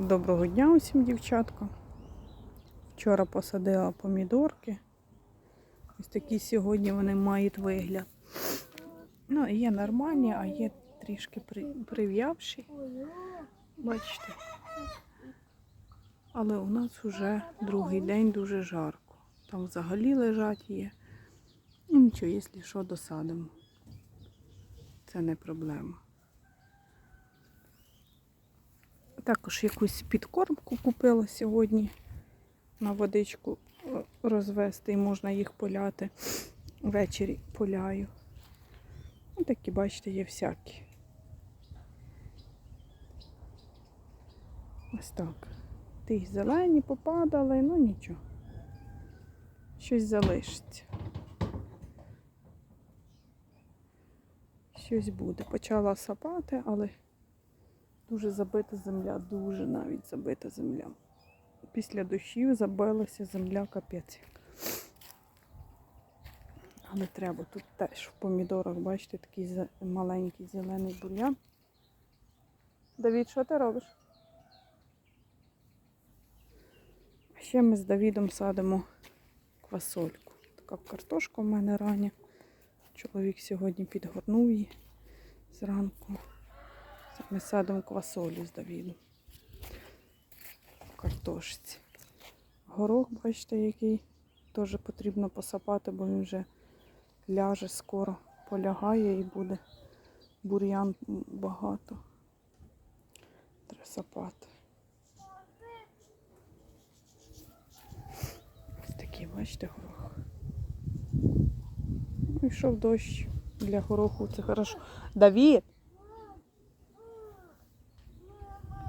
Доброго дня усім, дівчатка. Вчора посадила помідорки. Ось такі сьогодні вони мають вигляд. Ну, є нормальні, а є трішки прив'явші. Бачите. Але у нас вже другий день дуже жарко. Там взагалі лежать є. Ну, нічого, якщо що, досадимо. Це не проблема. Також якусь підкормку купила сьогодні на водичку е, розвести і можна їх поляти. Ввечері поляю. Ось такі, бачите, є всякі. Ось так. Ті зелені попадали, ну нічого. Щось залишиться. Щось буде. Почала сапати, але Дуже забита земля, дуже навіть забита земля. Після дощів забилася земля капець. Але треба тут теж в помідорах, бачите, такий маленький зелений бур'ян. Давід, що ти робиш? Ще ми з Давідом садимо квасольку. Така картошка в мене рання. Чоловік сьогодні підгорнув її зранку. Ми садимо квасолю з Давідом. Картошці. Горох, бачите, який теж потрібно посапати, бо він вже ляже скоро, полягає і буде бур'ян багато. Треба сапати. Ось такий, бачите, горох. Ну, йшов дощ для гороху, це хорошо. Давід!